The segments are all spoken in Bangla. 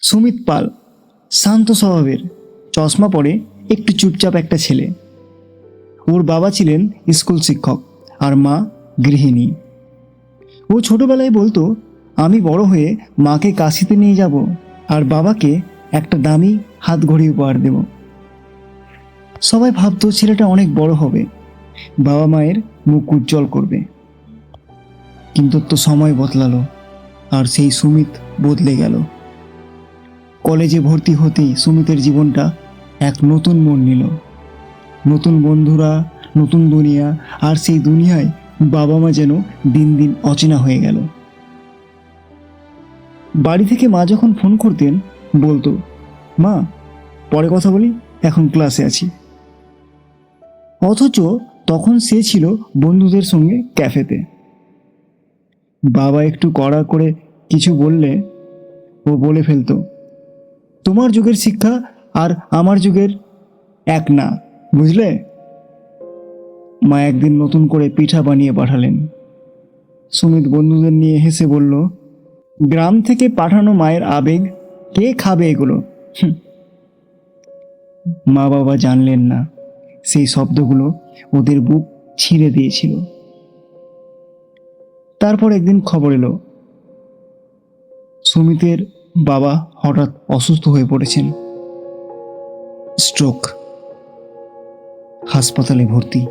সুমিত পাল, শান্ত স্বভাবের। চশমা পরে একটু চুপচাপ একটা ছেলে। ওর বাবা ছিলেন স্কুল শিক্ষক আর মা গৃহিণী। ও ছোটবেলায় বলতো, আমি বড় হয়ে মাকে কাশিতে নিয়ে যাব আর বাবাকে একটা দামি হাত ঘড়ি উপহার দেব। সবাই ভাবতো ছেলেটা অনেক বড় হবে। বাবা মায়ের মুখ উজ্জ্বল করবে। কিন্তু তো সময় বদলালো আর সেই সুমিত বদলে গেল। কলেজে ভর্তি হতেই সুমিতের জীবনটা এক নতুন মন নিল। নতুন বন্ধুরা, নতুন দুনিয়া, আর সেই দুনিয়ায় বাবা মা যেন দিন দিন অচেনা হয়ে গেল। বাড়ি থেকে মা যখন ফোন করতেন, বলতো, মা, পরে কথা বলি, এখন ক্লাসে আছি। অথচ তখন সে ছিল বন্ধুদের সঙ্গে ক্যাফেতে। বাবা একটু কড়া করে কিছু বললে ও বলে ফেলতো তোমার যুগের শিক্ষা আর আমার যুগের এক না, বুঝলে? মা একদিন নতুন করে পিঠা বানিয়ে পাঠালেন। সুমিত বন্ধুদের নিয়ে হেসে বলল, গ্রাম থেকে পাঠানো মায়ের আবেগ, কে খাবে এগুলো। মা বাবা জানলেন না, সেই শব্দগুলো ওদের বুক ছিঁড়ে দিয়েছিল। তারপর একদিন খবর এলো, সুমিতের বাবা হঠাৎ অসুস্থ হয়ে পড়েছেন। স্ট্রোক। হাসপাতালে ভর্তি।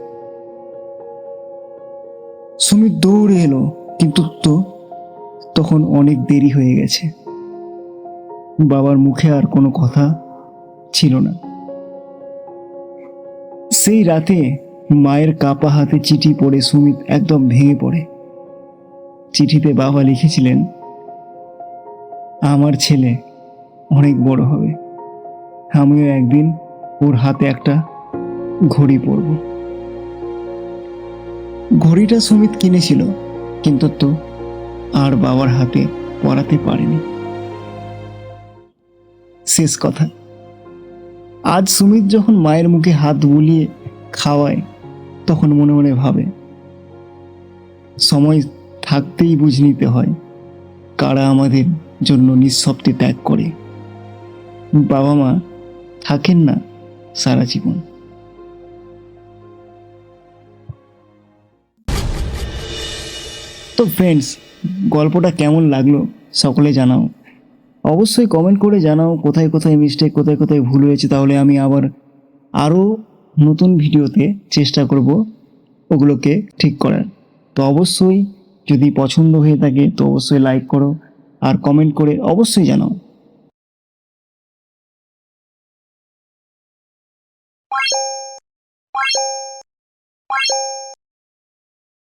সুমিত দৌড়ে এলো, কিন্তু তো তখন অনেক দেরি হয়ে গেছে। বাবার মুখে আর কোনো কথা ছিল না। সেই রাতে মায়ের কাপা হাতে চিঠি পড়ে সুমিত একদম ভেঙে পড়ে। চিঠিতে বাবা লিখেছিলেন আমার ছেলে অনেক বড় হবে। আমিও একদিন ওর হাতে একটা ঘড়ি পরব। ঘড়িটা সুমিত কিনেছিল, কিন্তু তো আর বাবার হাতে পরাতে পারেনি। শেষ কথা। আজ সুমিত যখন মায়ের মুখে হাত বুলিয়ে খাওয়ায়, তখন মনে মনে ভাবে, সময় থাকতেই বুঝ নিতে হয়। কারা আমাদের জন্য নিঃশব্দে ত্যাগ করে? বাবা মা থাকেন না সারা জীবন। তো ফ্রেন্ডস গল্পটা কেমন লাগল সকলে জানাও। অবশ্যই কমেন্ট করে জানাও কোথায় কোথায় মিস্টেক কোথায় কোথায় ভুল হয়েছে, তাহলে আমি আবার আরও নতুন ভিডিওতে চেষ্টা করব ওগুলোকে ঠিক করার। তো অবশ্যই যদি পছন্দ হয়ে থাকে তো অবশ্যই লাইক করো আর কমেন্ট করে অবশ্যই জানাও.